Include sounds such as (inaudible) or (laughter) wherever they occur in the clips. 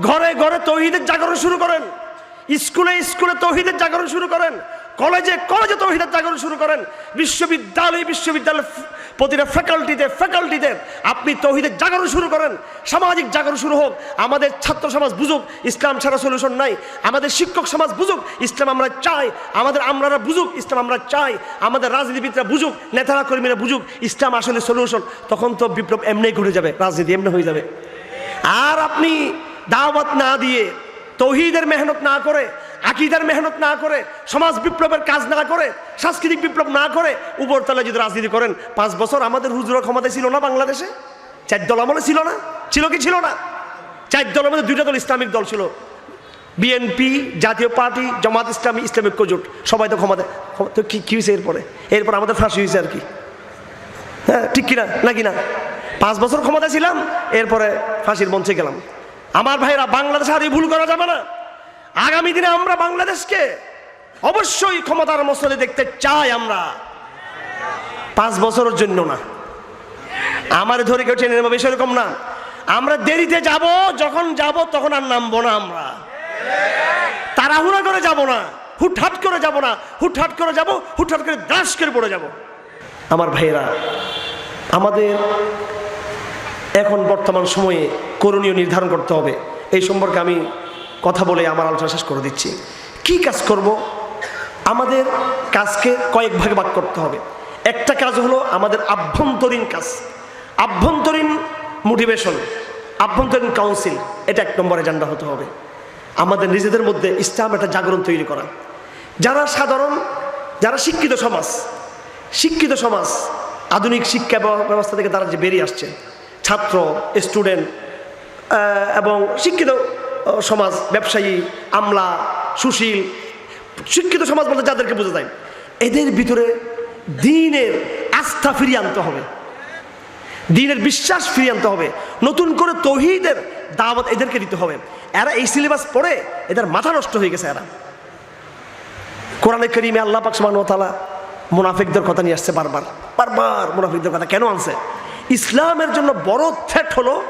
ঘরে ঘরে তৌহিদের জাগরণ শুরু করেন। স্কুলে স্কুলে তৌহিদের জাগরণ শুরু করেন। কলেজে কলেজে তৌহিদের জাগরণ শুরু করেন। বিশ্ববিদ্যালয় বিশ্ববিদ্যালয় প্রতিটা ফ্যাকাল্টিতে ফ্যাকাল্টিতে আপনি তৌহিদের জাগরণ শুরু করেন। সামাজিক জাগরণ শুরু হোক। আমাদের ছাত্র সমাজ বুঝুক, ইসলাম ছাড়া সলিউশন নাই। আমাদের শিক্ষক সমাজ বুঝুক, ইসলাম আমরা চাই। আমাদের আমরারা বুঝুক, ইসলাম আমরা চাই। আমাদের রাজনীতিবিদরা বুঝুক, নেতারা কর্মীরা বুঝুক, ইসলাম আসলে সলিউশন তখন তো বিপ্লব এমনি ঘুরে যাবে, রাজনীতি এমনি হয়ে যাবে। আর আপনি দাওয়াত না দিয়ে, তৌহিদের মেহনত না করে, আকিদার মেহনত না করে, সমাজ বিপ্লবের কাজ না করে, সাংস্কৃতিক বিপ্লব না করে উপরতলা যদি রাজনীতি করেন, পাঁচ বছর আমাদের হুজুরা ক্ষমতায় ছিল না বাংলাদেশে? চার দল আমলে ছিল না? ছিল কি ছিল না? চার দলের মধ্যে দুইটা দল ইসলামিক দল ছিল। বিএনপি জাতীয় পার্টি, জামাত ইসলামী, ইসলামিক কোজোট সবাই তো ক্ষমতা- তো কি, কী হয়েছে এরপরে? এরপর আমাদের ফাঁসি হয়েছে আর কি। হ্যাঁ ঠিক কিনা নাকি না পাঁচ বছর ক্ষমতা ছিলাম, এরপরে ফাঁসির মঞ্চে গেলাম। আমার ভাইরা বাংলাদেশে আর ভুল করা যাবে না। আগামী দিনে আমরা বাংলাদেশকে অবশ্যই ক্ষমতার মসলে দেখতে চাই আমরা। পাঁচ বছরের জন্য না। আমার ধরে কেউ টেনে নেবে বেশি এরকম না। আমরা দেরিতে যাব, যখন যাব তখন আর নামবো না আমরা। তাড়াহুড়া করে যাব না, হুটহাট করে যাব না। হুটহাট করে যাব, হুটহাট করে দাস করে পড়ে যাব। আমার ভাইয়েরা আমাদের এখন বর্তমান সময়ে করণীয় নির্ধারণ করতে হবে। এই সম্পর্কে আমি কথা বলে আমার আলোচনা শেষ করে দিচ্ছি। কি কাজ করব? আমাদের কাজকে কয়েক ভাগে ভাগ করতে হবে। একটা কাজ হলো আমাদের আভ্যন্তরীণ কাজ। আভ্যন্তরীণ মোটিভেশন, আভ্যন্তরীণ কাউন্সিল, এটা এক নম্বর এজেন্ডা হতে হবে। আমাদের নিজেদের মধ্যে ইসলাম একটা জাগরণ তৈরি করা। যারা সাধারণ, যারা শিক্ষিত সমাজ শিক্ষিত সমাজ, আধুনিক শিক্ষা ব্যবস্থা থেকে তারা যে বেরিয়ে আসছে ছাত্র স্টুডেন্ট এবং শিক্ষিত সমাজ, ব্যবসায়ী, আমলা, সুশীল, শিক্ষিত সমাজ বলতে যাদেরকে বোঝা যায় এদের ভিতরে দিনের আস্থা ফিরিয়ে আনতে হবে। দিনের বিশ্বাস ফিরিয়ে আনতে হবে। নতুন করে তহিদের দাওয়াত এদেরকে দিতে হবে। এরা এই সিলেবাস পড়ে এদের মাথা নষ্ট হয়ে গেছে এরা। কোরআনে করিমে আল্লাহ পাক সুবহানাহু মুনাফিকদের কথা নিয়ে আসছে বারবার। বারবার মুনাফিকদের কথা কেন আনছে? ইসলামের জন্য বড় থ্রেট হলো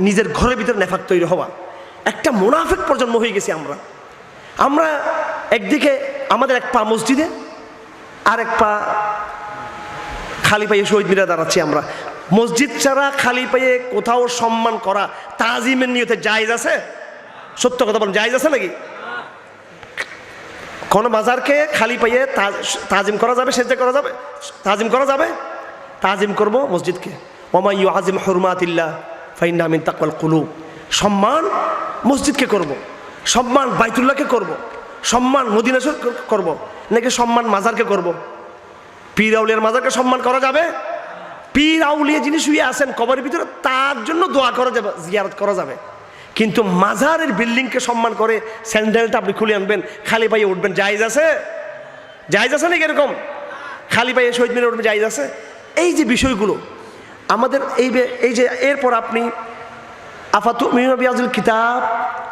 নিজের ঘরের ভিতরে নেফাক তৈরি হওয়া। একটা মুনাফিক প্রজন্ম হয়ে গেছি আমরা। আমরা একদিকে আমাদের এক পা মসজিদে, আর এক পা খালি পায়ে শহীদ মিরা দাঁড়াচ্ছি আমরা। মসজিদ ছাড়া খালি পায়ে কোথাও সম্মান করা তাজিমের নিয়তে জায়জ আছে? সত্য কথা বলেন, জায়জ আছে নাকি? কোনো মাজারকে খালি পাইয়ে তাজ- তাজিম করা যাবে, সেজদা করা যাবে? তাজিম করা যাবে? তাজিম করব মসজিদকে। ওমাইউ আজিম হরমাতিল্লা ফাইন্না মিন তাকওয়াল কুলুব সম্মান মসজিদকে করব। সম্মান বাইতুল্লাহকে করব। সম্মান মদিনাসর করব। নাকি সম্মান মাজারকে করব। পীর আউলিয়ার মাজারকে সম্মান করা যাবে পীর আউলিয়া যিনি শুয়ে আছেন কবরের ভিতরে, তার জন্য দোয়া করা যাবে, জিয়ারত করা যাবে কিন্তু মাজারের বিল্ডিংকে সম্মান করে স্যান্ডেলটা আপনি খুলে আনবেন, খালি পায়ে উঠবেন, জায়জ আছে জায়জ আছে নাকি এরকম খালি পায়ে শহীদ মিনারে উঠবেন, জায়জ আছে এই যে বিষয়গুলো আমাদের এই এই যে এরপর আপনি আফাতু মিনাবিয়াজুল কিতাব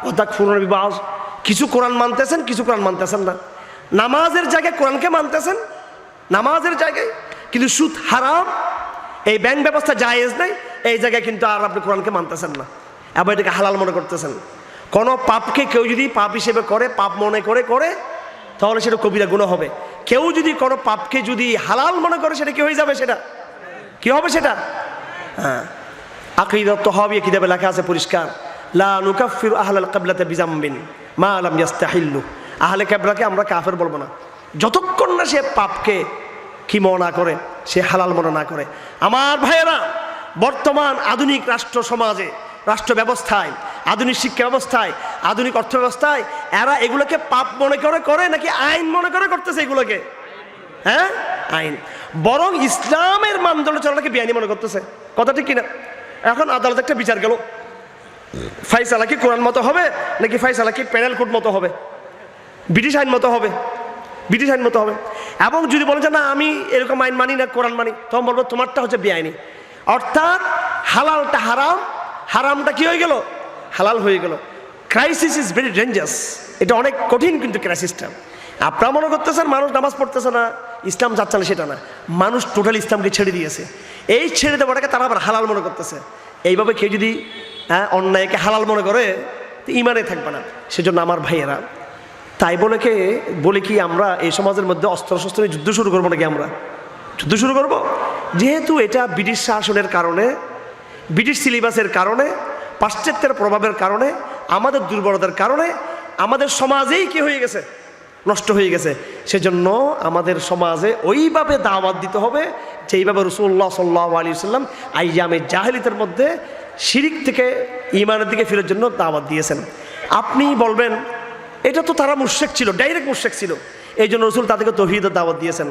অর্থাৎ ফুরন বিবাস কিছু কোরআন মানতেছেন, কিছু কোরআন মানতেছেন না। নামাজের জায়গায় কোরআনকে মানতেছেন, নামাজের জায়গায়, কিন্তু সুদ হারাম, এই ব্যাংক ব্যবস্থা জায়েজ নাই, এই জায়গায় কিন্তু আর আপনি কোরআনকে মানতেছেন না। এবং এটাকে হালাল মনে করতেছেন। কোনো পাপকে কেউ যদি পাপ হিসেবে করে, পাপ মনে করে করে, তাহলে সেটা কবিরা গুণ হবে। কেউ যদি কোনো পাপকে যদি হালাল মনে করে, সেটা কি হয়ে যাবে সেটা? কি হবে সেটা? হ্যাঁ। আকিদত তহাবি কিতাবে লেখা আছে পরিষ্কার। লা নুকাফির আহলাল কাবলাতে বিজাম্বিন মা আলাম ইয়াস্তাহিল্লু। আহলে কাবলাকে আমরা কাফের বলব না। যতক্ষণ না সে পাপকে কি মনা করে, সে হালাল মনে না করে। আমার ভাইয়েরা, বর্তমান আধুনিক রাষ্ট্র সমাজে, রাষ্ট্র ব্যবস্থায়, আধুনিক শিক্ষা ব্যবস্থায়, আধুনিক অর্থ ব্যবস্থায়, এরা এগুলোকে পাপ মনে করে করে নাকি আইন মনে করে করতেছে এগুলোকে? হ্যাঁ? আইন। বরং ইসলামের মানদণ্ড চলাটাকে বেআইনি মনে করতেছে। কথা ঠিক কিনা? এখন আদালত একটা বিচার গেল। ফাইসালা কি কোরআন মতো হবে, নাকি ফাইসালা কি প্যানেল কোড মতো হবে? ব্রিটিশ আইন মতো হবে, ব্রিটিশ আইন মতো হবে। এবং যদি বলে যে, না, আমি এরকম আইন মানি না, কোরআন মানি, তখন বলব, তোমারটা হচ্ছে বেআইনি। অর্থাৎ হালালটা হারাম, হারামটা কি হয়ে গেল? হালাল হয়ে গেল। Crisis is very dangerous. এটা অনেক কঠিন কিন্তু ক্রাইসিসটা। আপনারা মনে করতেছেন মানুষ নামাজ পড়তেছে না, ইসলাম যাচ্ছে না সেটা না। মানুষ টোটাল ইসলামকে ছেড়ে দিয়েছে। এই ছেড়ে দেওয়াটাকে তারা আবার হালাল মনে করতেছে। এইভাবে কেউ যদি হ্যাঁ অন্যায়কে হালাল মনে করে, তো ইমানে থাকবে না। সেজন্য আমার ভাইয়েরা, তাই বলে কে, বলে কি আমরা এই সমাজের মধ্যে অস্ত্র শস্ত্র নিয়ে যুদ্ধ শুরু করব নাকি আমরা? যুদ্ধ শুরু করব? যেহেতু এটা ব্রিটিশ শাসনের কারণে, ব্রিটিশ সিলেবাসের কারণে, পাশ্চাত্যের প্রভাবের কারণে, আমাদের দুর্বলতার কারণে, আমাদের সমাজেই কি হয়ে গেছে? নষ্ট হয়ে গেছে। সেজন্য আমাদের সমাজে ওইভাবে দাওয়াত দিতে হবে, যেইভাবে রসুল্লাহ সাল্লাহ আলী সাল্লাম আইয়ামে জাহেলিতের মধ্যে শিরিক থেকে ইমানের দিকে ফেরার জন্য দাওয়াত দিয়েছেন। আপনি বলবেন, এটা তো তারা মুর্শেক ছিল, ডাইরেক্ট মুর্শেক ছিল। এই জন্য রসুল তাদেরকে তহিদের দাওয়াত দিয়েছেন।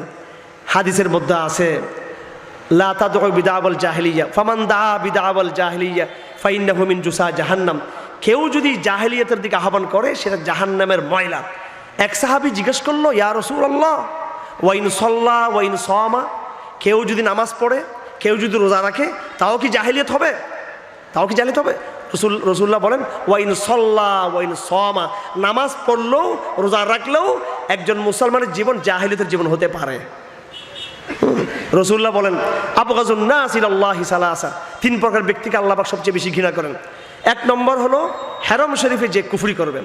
হাদিসের মধ্যে আছে, লা তাদউ বিদাওয়াল জাহিলিয়া, ফামান দা বিদাওয়াল জাহিলিয়া, ফাইন্নাহু মিন জুসা জাহান্নাম। কেউ যদি জাহেলিয়াতের দিকে আহ্বান করে, সেটা জাহান্নামের ময়লা। এক সাহাবি জিজ্ঞেস করল, ইয়া রাসূলুল্লাহ, ওয়াইন সল্লা, ওয়াইন সামা কেউ যদি নামাজ পড়ে, কেউ যদি রোজা রাখে, তাও কি জাহেলিয়াত হবে? তাও কি জাহিলিয়াত হবে? রসুল রসুল্লাহ বলেন, ওয়াইন সল্লা, ওয়াইন সমা নামাজ পড়লেও, রোজা রাখলেও একজন মুসলমানের জীবন জাহিলিয়াতের জীবন হতে পারে। (laughs) রসুল্লাহ বলেন আবগাজুন্না আল্লাহ সালাসা। তিন প্রকার ব্যক্তিকে আল্লাহবাক সবচেয়ে বেশি ঘৃণা করেন। এক নম্বর হলো, হেরম শরীফে যে কুফরি করবেন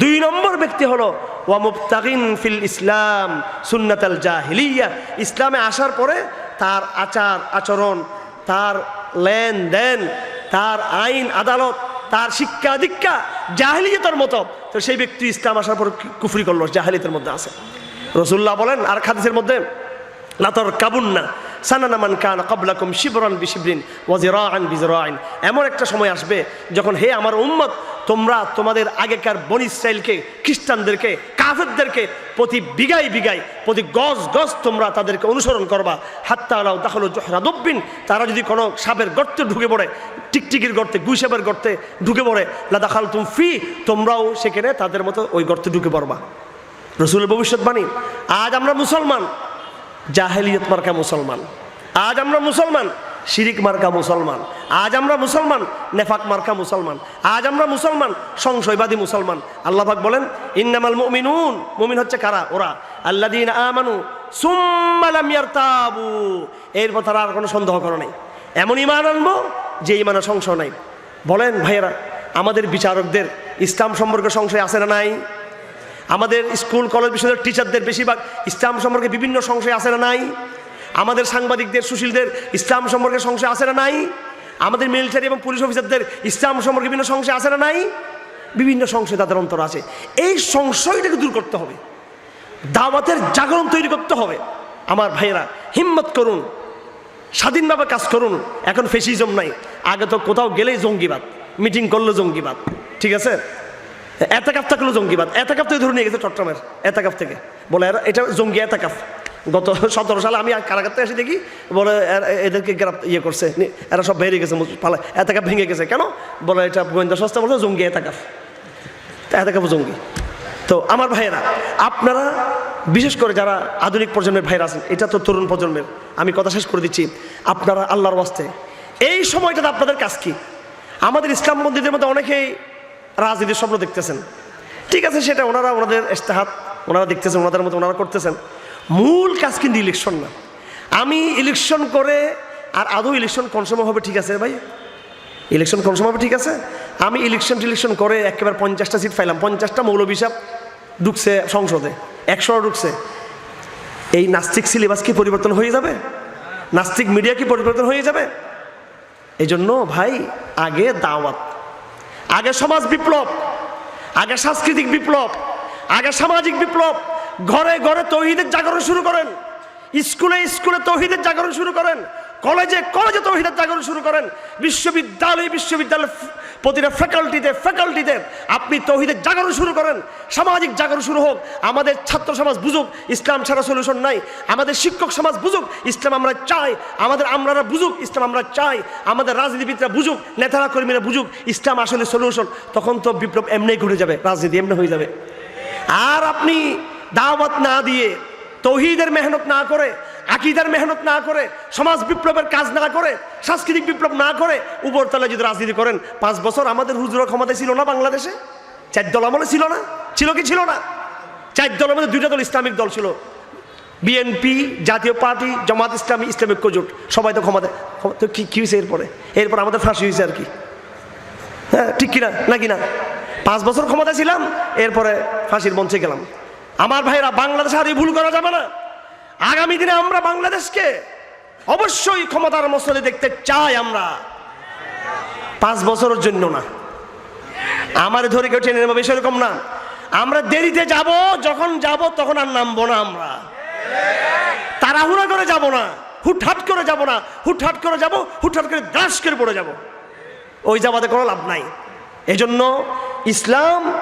দুই নম্বর ব্যক্তি হলো ওয়ামুবতাগিন ফিল ইসলাম সুন্নাতাল জাহিলিয়া। ইসলামে আসার পরে তার আচার, আচরণ, তার লেনদেন, তার আইন, আদালত, তার শিক্ষা দীক্ষা জাহিলিয়তের মতো। তো সেই ব্যক্তি ইসলাম আসার পর কুফরি করল, জাহিলিয়তের মধ্যে আছে। রসুল্লাহ বলেন, আর খাদিসের মধ্যে লাতর কাবুন্না সানানামান কান কাবলাকুম শিবরান বিশিবরিন ওয়াজিরাআন বিজরাইন এমন একটা সময় আসবে যখন, হে আমার উম্মত তোমরা তোমাদের আগেকার বন ইসরায়েলকে, খ্রিস্টানদেরকে, কাফেরদেরকে প্রতি বিঘাই বিঘাই প্রতি গজ গজ তোমরা তাদেরকে অনুসরণ করবা। হাত্তা আলাও তাহলে জহরাদব্বিন তারা যদি কোনো সাপের গর্তে ঢুকে পড়ে, টিকটিকির গর্তে, গুইসাপের গর্তে ঢুকে পড়ে লাদাখাল তুম ফি, তোমরাও সেখানে তাদের মতো ওই গর্তে ঢুকে পড়বা। রসুলের ভবিষ্যৎবাণী, আজ আমরা মুসলমান, জাহেলিয়ত মার্কা মুসলমান। আজ আমরা মুসলমান শিরিক মার্কা মুসলমান। আজ আমরা মুসলমান, নেফাক মার্কা মুসলমান। আজ আমরা মুসলমান, সংশয়বাদী মুসলমান। আল্লাহাক বলেন, ইন্নামাল মুমিনুন মুমিন হচ্ছে কারা? ওরা। আল্লাদিন আমানু সুম্মালাম ইয়ারতাবু। এরপর তারা আর কোনো সন্দেহ করো নেই। এমন ইমান আনব যে ইমানের সংশয় নাই। বলেন, ভাইয়েরা, আমাদের বিচারকদের ইসলাম সম্পর্কে সংশয় আছে না নাই? আমাদের স্কুল, কলেজ, বিশ্ববিদ্যালয়ের টিচারদের বেশিরভাগ ইসলাম সম্পর্কে বিভিন্ন সংশয় আছে না নাই? আমাদের সাংবাদিকদের, সুশীলদের ইসলাম সম্পর্কে সংশয় আছে না নাই? আমাদের মিলিটারি এবং পুলিশ অফিসারদের ইসলাম সম্পর্কে বিভিন্ন সংশয় আছে না নাই? বিভিন্ন সংশয় তাদের অন্তর আছে। এই সংশয়টাকে দূর করতে হবে। দাওয়াতের জাগরণ তৈরি করতে হবে। আমার ভাইয়েরা, হিম্মত করুন। স্বাধীনভাবে কাজ করুন। এখন ফেসিজম নাই। আগে তো কোথাও গেলেই জঙ্গিবাদ। মিটিং করল জঙ্গিবাদ। ঠিক আছে? এতাকাফ থাকল জঙ্গিবাদ। এতাকাফ তো ধরে নিয়ে গেছে চট্টগ্রামের। এতাকাফ থেকে। বলে এটা জঙ্গি এতাকাফ। গত সতেরো সালে আমি কারাগার থেকে এসে দেখি, বলে এদেরকে গ্রাপ ইয়ে করছে। এরা সব বেরিয়ে গেছে পালা এতাকাফ ভেঙে গেছে। কেন? বলে এটা গোয়েন্দা সংস্থা বলছে, জঙ্গি এতাকাফ তা এতাকাফ জঙ্গি। তো আমার ভাইয়েরা, আপনারা বিশেষ করে যারা আধুনিক প্রজন্মের ভাইরা আছেন, এটা তো তরুণ প্রজন্মের, আমি কথা শেষ করে দিচ্ছি, আপনারা আল্লাহর বাস্তে এই সময়টাতে আপনাদের কাজ কি? আমাদের ইসলাম মন্দিরের মধ্যে অনেকেই রাজনীতির স্বপ্ন দেখতেছেন। ঠিক আছে, সেটা ওনারা ওনাদের ইস্তেহাত ওনারা দেখতেছেন, ওনাদের মতো ওনারা করতেছেন। মূল কাজ কিন্তু ইলেকশন না। আমি ইলেকশন করে আর আদৌ ইলেকশন কোন সময় হবে ঠিক আছে ভাই? ইলেকশন কোন সময় হবে ঠিক আছে? আমি ইলেকশন টিলেকশন করে একেবারে পঞ্চাশটা সিট পাইলাম। পঞ্চাশটা মৌলবী সাহেব ঢুকছে সংসদে একশো ঢুকছে। এই নাস্তিক সিলেবাস কি পরিবর্তন হয়ে যাবে? নাস্তিক মিডিয়া কি পরিবর্তন হয়ে যাবে? এই জন্য ভাই, আগে দাওয়াত, আগে সমাজ বিপ্লব। আগে সাংস্কৃতিক বিপ্লব, আগে সামাজিক বিপ্লব। ঘরে ঘরে তৌহিদের জাগরণ শুরু করেন। স্কুলে স্কুলে তহিদের জাগরণ শুরু করেন। কলেজে কলেজে তৌহিদের জাগরণ শুরু করেন। বিশ্ববিদ্যালয় বিশ্ববিদ্যালয় প্রতিটা ফ্যাকাল্টিতে ফ্যাকাল্টিতে আপনি তৌহিদের জাগরণ শুরু করেন। সামাজিক জাগরণ শুরু হোক, আমাদের ছাত্র সমাজ বুঝুক, ইসলাম ছাড়া সলিউশন নাই। আমাদের শিক্ষক সমাজ বুঝুক, ইসলাম আমরা চাই। আমাদের আমরারা বুঝুক, ইসলাম আমরা চাই। আমাদের রাজনীতিবিদরা বুঝুক, নেতারা কর্মীরা বুঝুক, ইসলাম আসলে সলিউশন তখন তো বিপ্লব এমনি ঘুরে যাবে, রাজনীতি এমনি হয়ে যাবে। আর আপনি দাওয়াত না দিয়ে তৌহিদের মেহনত না করে, আকিদার মেহনত না করে, সমাজ বিপ্লবের কাজ না করে, সাংস্কৃতিক বিপ্লব না করে উপরতলায় যদি রাজনীতি করেন, পাঁচ বছর আমাদের হুজুরা ক্ষমতায় ছিল না বাংলাদেশে? চার দল আমলে ছিল না? ছিল কি ছিল না? চার দলের মধ্যে দুইটা দল ইসলামিক দল ছিল। বিএনপি, জাতীয় পার্টি, জামাত ইসলামী, ইসলামিক জোট সবাই তো ক্ষমতা ক্ষমতা- তো কি, কী হয়েছে এরপরে? এরপর আমাদের ফাঁসি হয়েছে আর কি। হ্যাঁ ঠিক কিনা? নাকি না পাঁচ বছর ক্ষমতায় ছিলাম, এরপরে ফাঁসির মঞ্চে গেলাম। আমার ভাইরা বাংলাদেশ আর ভুল করা যাবে না। আগামী দিনে আমরা বাংলাদেশকে অবশ্যই ক্ষমতার মসলে দেখতে চাই আমরা। পাঁচ বছরের জন্য না। আমার ধরে কেউ টেনে নেবে, সেরকম না। আমরা দেরিতে যাব, যখন যাব তখন আর নামবো না আমরা। তাড়াহুড়া করে যাব না, হুটহাট করে যাব না। হুটহাট করে যাব, হুটহাট করে দাস করে পড়ে যাব। ওই যাবাতে কোনো লাভ নাই। এজন্য ইসলাম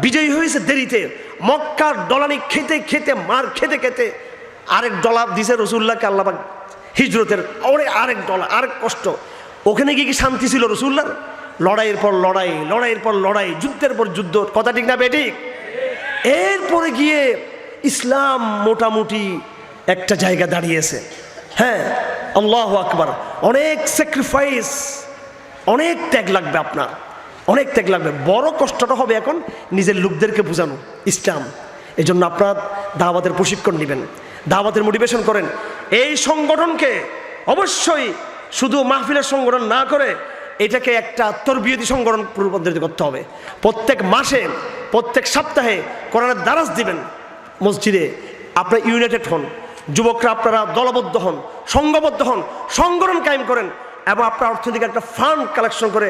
বিজয়ী হয়েছে দেরিতে। মক্কার ডলানি খেতে খেতে, মার খেতে খেতে আরেক ডলার দিছে রসুল্লাহকে আল্লাহবাক হিজরতের। ওরে আরেক ডলার আরেক কষ্ট। ওখানে গিয়ে কি শান্তি ছিল রসুল্লার লড়াইয়ের পর লড়াই, লড়াইয়ের পর লড়াই, যুদ্ধের পর যুদ্ধ। কথা ঠিক না বেঠিক? এরপরে গিয়ে ইসলাম মোটামুটি একটা জায়গা দাঁড়িয়েছে। হ্যাঁ আল্লাহ আকবার। অনেক স্যাক্রিফাইস অনেক ত্যাগ লাগবে আপনার। অনেক ত্যাগ লাগবে। বড় কষ্টটা হবে এখন নিজের লোকদেরকে বোঝানো, ইসলাম। এই জন্য আপনার দাওয়াতের প্রশিক্ষণ নেবেন, দাওয়াতের মোটিভেশন করেন। এই সংগঠনকে অবশ্যই শুধু মাহফিলের সংগঠন না করে এটাকে একটা তরবিয়তি সংগঠন রূপান্তরিত করতে হবে। প্রত্যেক মাসে, প্রত্যেক সপ্তাহে কোরআনের দ্বারাস দিবেন মসজিদে। আপনারা ইউনাইটেড হন, যুবকরা আপনারা দলবদ্ধ হন, সংঘবদ্ধ হন, সংগঠন কায়েম করেন এবং আপনার অর্থনৈতিক একটা ফান্ড কালেকশন করে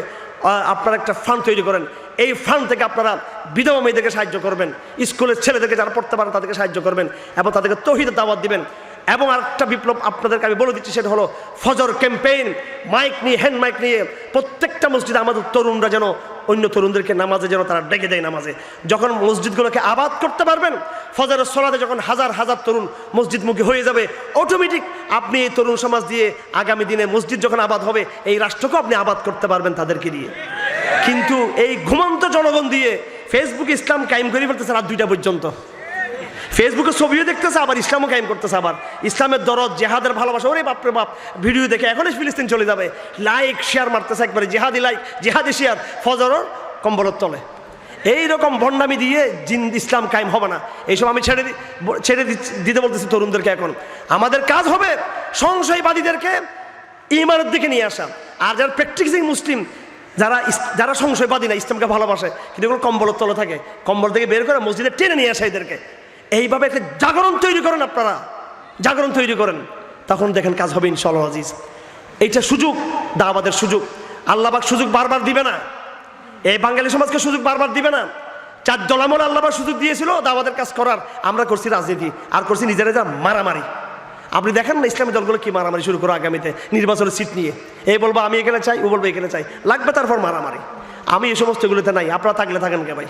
আপনারা একটা ফান্ড তৈরি করেন। এই ফান্ড থেকে আপনারা বিধবা মেয়েদেরকে সাহায্য করবেন, স্কুলের ছেলেদেরকে যারা পড়তে পারেন তাদেরকে সাহায্য করবেন এবং তাদেরকে তহিদ দাওয়াত দিবেন। এবং আরেকটা বিপ্লব আপনাদেরকে আমি বলে দিচ্ছি, সেটা হলো ফজর ক্যাম্পেইন, মাইক নিয়ে, হ্যান্ড মাইক নিয়ে প্রত্যেকটা মসজিদে আমাদের তরুণরা যেন অন্য তরুণদেরকে নামাজে যেন তারা ডেকে দেয় নামাজে। যখন মসজিদগুলোকে আবাদ করতে পারবেন, ফজরের সোলাতে যখন হাজার হাজার তরুণ মসজিদমুখী হয়ে যাবে অটোমেটিক আপনি এই তরুণ সমাজ দিয়ে আগামী দিনে মসজিদ যখন আবাদ হবে, এই রাষ্ট্রকেও আপনি আবাদ করতে পারবেন তাদেরকে দিয়ে। কিন্তু এই ঘুমন্ত জনগণ দিয়ে ফেসবুক ইসলাম কায়েম করে ফেলতেছে রাত দুইটা পর্যন্ত। ফেসবুকে ছবিও দেখতেছে, আবার ইসলামও কায়েম করতেছে আবার। ইসলামের দরদ, জেহাদের ভালোবাসা, ওরে বাপরে বাপ, ভিডিও দেখে এখনই ফিলিস্তিন চলে যাবে। লাইক শেয়ার মারতেছে একবারে, জেহাদি লাইক জেহাদি শেয়ার ফজরর কম্বলের তলে। এই রকম ভণ্ডামি দিয়ে জিন ইসলাম কায়েম হবে না। এইসব আমি ছেড়ে ছেড়ে দিতে বলতেছি তরুণদেরকে এখন। আমাদের কাজ হবে সংশয়বাদীদেরকে ইমানের দিকে নিয়ে আসা। আর যারা প্র্যাকটিসিং মুসলিম, যারা যারা সংশয়বাদী না, ইসলামকে ভালোবাসে, কিন্তু কম্বলের তলে থাকে। কম্বল থেকে বের করে মসজিদে টেনে নিয়ে আসে এদেরকে। এইভাবে একটা জাগরণ তৈরি করেন আপনারা। জাগরণ তৈরি করেন। তখন দেখেন কাজ হবে ইনশাল্লাহ আজিজ। এইটা সুযোগ, দাওয়াতের সুযোগ। আল্লাহবাক সুযোগ বারবার দিবে না। এই বাঙালি সমাজকে সুযোগ বারবার দিবে না। চার দলামল আল্লাহবাক সুযোগ দিয়েছিল দাওয়াতের কাজ করার। আমরা করছি রাজনীতি, আর করছি নিজেরা যা মারামারি। আপনি দেখেন না ইসলামী দলগুলো কি মারামারি শুরু করো আগামীতে নির্বাচনের সিট নিয়ে। এই বলব, আমি এখানে চাই, ও বলব, এখানে চাই। লাগবে তারপর মারামারি। আমি এই সমস্ত এগুলোতে নাই, আপনারা থাকলে থাকেন কে ভাই?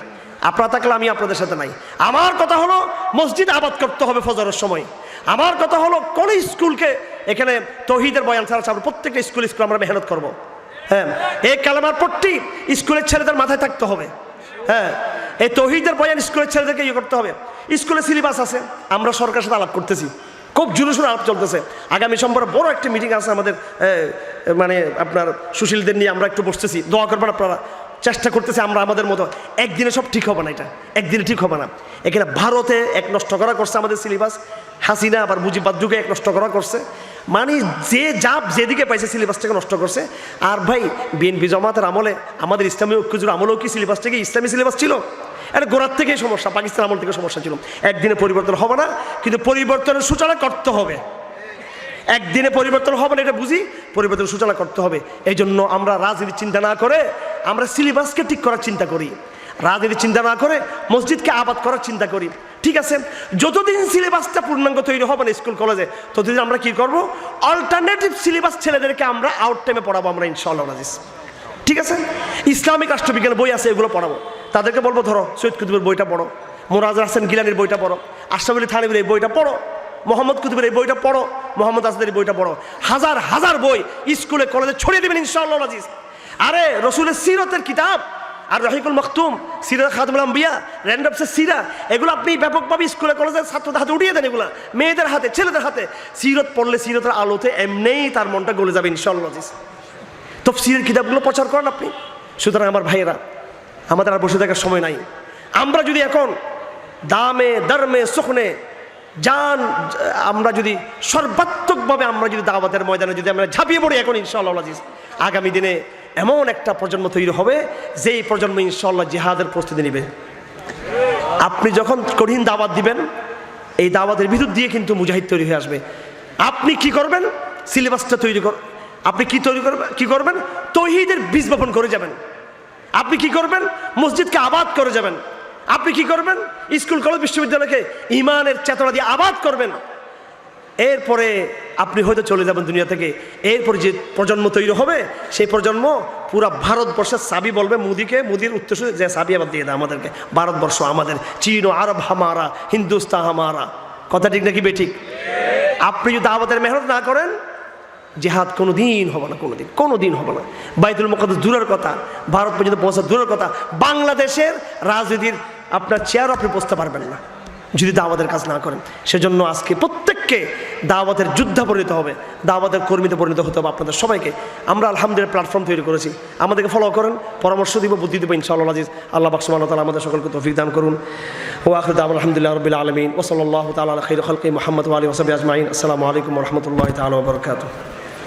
আপনারা থাকলে আমি আপনাদের সাথে নাই। আমার কথা হলো, মসজিদ আবাদ করতে হবে ফজরের সময়। আমার কথা হলো, কোন স্কুলকে এখানে তহিদের বয়ান ছাড়া ছাড়া প্রত্যেকটা স্কুল স্কুল আমরা মেহনত করব। হ্যাঁ এই কালামার পট্টি স্কুলের ছেলেদের মাথায় থাকতে হবে। হ্যাঁ এই তহিদের বয়ান স্কুলের ছেলেদেরকে ইয়ে করতে হবে। স্কুলে সিলেবাস আছে, আমরা সরকারের সাথে আলাপ করতেছি। খুব জোরে সোরে আলাপ চলতেছে। আগামী সোমবার বড় একটা মিটিং আছে আমাদের মানে আপনার সুশীলদের নিয়ে আমরা একটু বসতেছি। দোয়া করবেন আপনারা। চেষ্টা করতেছে আমরা আমাদের মতো। একদিনে সব ঠিক হবে না এটা। একদিনে ঠিক হবে না। এখানে ভারতে এক নষ্ট করা করছে আমাদের সিলেবাস হাসিনা আবার মুজিবাদ যুগে এক নষ্ট করা করছে। মানে যে জাপ যেদিকে পাইছে সিলেবাসটাকে নষ্ট করছে। আর ভাই, বিএনপি জমাতের আমলে আমাদের ইসলামী ঐক্যজুর আমলেও কি সিলেবাসটাকে ইসলামী সিলেবাস ছিল? এটা গোড়ার থেকেই সমস্যা পাকিস্তান আমল থেকে সমস্যা ছিল। একদিনে পরিবর্তন হবে না, কিন্তু পরিবর্তনের সূচনা করতে হবে। একদিনে পরিবর্তন হবে না, এটা বুঝি? পরিবর্তন সূচনা করতে হবে। এই জন্য আমরা রাজনীতির চিন্তা না করে আমরা সিলেবাসকে ঠিক করার চিন্তা করি। রাজনীতির চিন্তা না করে মসজিদকে আবাদ করার চিন্তা করি। ঠিক আছে? যতদিন সিলেবাসটা পূর্ণাঙ্গ তৈরি হবে না স্কুল, কলেজে, ততদিন আমরা কি করব? অল্টারনেটিভ সিলেবাস ছেলেদেরকে আমরা আউট টাইমে পড়াবো আমরা, ইনশাআল্লাহ, রাজিস। ঠিক আছে? ইসলামিক রাষ্ট্রবিজ্ঞানের বই আছে, এগুলো পড়াবো। তাদেরকে বলব, ধরো, সৈয়দ কুতুবের বইটা পড়ো, মোরাজ হাসান গিলানির বইটা পড়ো আশরাফ আলী এই বইটা পড়ো। মোহাম্মদ কুতুবের এই বইটা পড়ো, মোহাম্মদ আসাদের এই বইটা পড়ো। হাজার হাজার বই স্কুলে, কলেজে ছড়িয়ে দেবেন ইনশাআল্লাহ রাজিস আরে, রসুলের সিরতের কিতাব আর রহিকুল মখতুম সিরা খাদুল আম্বিয়া র্যান্ডপসের সিরা, এগুলো আপনি ব্যাপকভাবে স্কুলে কলেজের ছাত্রদের হাতে উঠিয়ে দেন এগুলো, মেয়েদের হাতে, ছেলেদের হাতে। সিরত পড়লে সিরতের আলোতে এমনিই তার মনটা গলে যাবে ইনশাআল্লাহ রাজিস তফসিরের কিতাবগুলো প্রচার করেন আপনি। সুতরাং আমার ভাইয়েরা, আমাদের আর বসে থাকার সময় নাই। আমরা যদি এখন দামে, দরমে, সুখনে যান আমরা যদি সর্বাত্মকভাবে আমরা যদি দাওয়াতের ময়দানে যদি আমরা ঝাঁপিয়ে পড়ি এখন ইনশাআল্লাহ আজিজ, আগামী দিনে এমন একটা প্রজন্ম তৈরি হবে, যেই প্রজন্ম ইনশাল্লাহ জিহাদের প্রস্তুতি নেবে। আপনি যখন কঠিন দাওয়াত দিবেন, এই দাওয়াতের ভিতর দিয়ে কিন্তু মুজাহিদ তৈরি হয়ে আসবে। আপনি কি করবেন? সিলেবাসটা তৈরি কর, আপনি কি তৈরি করবেন কি করবেন? তহিদের বীজ বপন করে যাবেন। আপনি কি করবেন? মসজিদকে আবাদ করে যাবেন। আপনি কি করবেন? স্কুল, কলেজ, বিশ্ববিদ্যালয়কে ইমানের চেতনা দিয়ে আবাদ করবেন। এরপরে আপনি হয়তো চলে যাবেন দুনিয়া থেকে। এরপরে যে প্রজন্ম তৈরি হবে, সেই প্রজন্ম পুরা ভারতবর্ষের সাবি বলবে মুদিকে, মুদির উত্তর যে সাবি আবার দিয়ে দেয় আমাদেরকে। ভারতবর্ষ আমাদের, চীন, আরব হামারা, হিন্দুস্তান হামারা। কথা ঠিক নাকি বেঠিক আপনি যদি আমাদের মেহনত না করেন জেহাদ কোনো দিন হবে না কোনো দিন কোনো দিন হবে না। বাইতুল মোকাদ্দস দূরের কথা, ভারত পর্যন্ত পৌঁছা দূরের কথা। বাংলাদেশের রাজনীতির আপনার চেয়ার আপনি বসতে পারবেন না, যদি দাওয়াতের কাজ না করেন। সেজন্য আজকে প্রত্যেককে দাওয়াতের যুদ্ধা পরিণত হবে, দাওয়াতের কর্মীতে পরিণত হতে হবে আপনাদের সবাইকে। আমরা আলহামদুলিল্লাহ প্ল্যাটফর্ম তৈরি করেছি। আমাদেরকে ফলো করেন, পরামর্শ দিব, বুদ্ধি দিব, ইনশাআল্লাহ আজিজ। আল্লাহ বাকসমান তালা আমাদের সকলকে তৌফিক দান করুন। ও আখরুদ আলহামদুলিল্লাহ রবিল আলমিন। ওসল্লাহ তালা খৈর খলকি মোহাম্মদ আলী ওসবি আজমাইন। আসসালামু আলাইকুম রহমতুল্লাহ তালা বরকাত